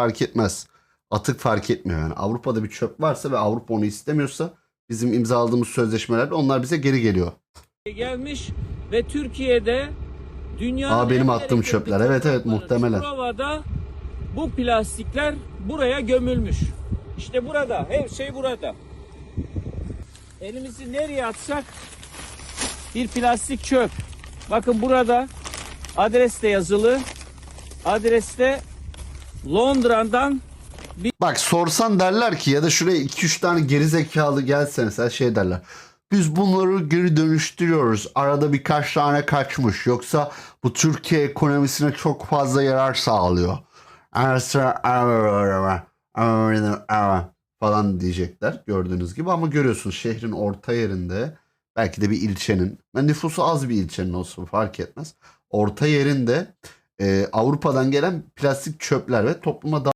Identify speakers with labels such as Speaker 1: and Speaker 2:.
Speaker 1: fark etmez. Atık fark etmiyor yani. Avrupa'da bir çöp varsa ve Avrupa onu istemiyorsa bizim imzaladığımız sözleşmelerde onlar bize geri geliyor.
Speaker 2: gelmiş ve Türkiye'de dünyanın
Speaker 1: Aa, benim
Speaker 2: en
Speaker 1: attığım çöpler. Evet, evet, muhtemelen.
Speaker 2: Çukurova'da bu plastikler buraya gömülmüş. İşte burada. Her şey burada. Elimizi nereye atsak bir plastik çöp. Bakın burada adres de yazılı. Adreste Londra'dan
Speaker 1: Bak sorsan derler ki ya da şuraya 2-3 tane geri zekalı gelse mesela şey derler. Biz bunları geri dönüştürüyoruz. Arada birkaç tane kaçmış. Yoksa bu Türkiye ekonomisine çok fazla yarar sağlıyor. falan diyecekler gördüğünüz gibi ama görüyorsunuz şehrin orta yerinde belki de bir ilçenin nüfusu az bir ilçenin olsun fark etmez orta yerinde Avrupa'dan gelen plastik çöpler ve topluma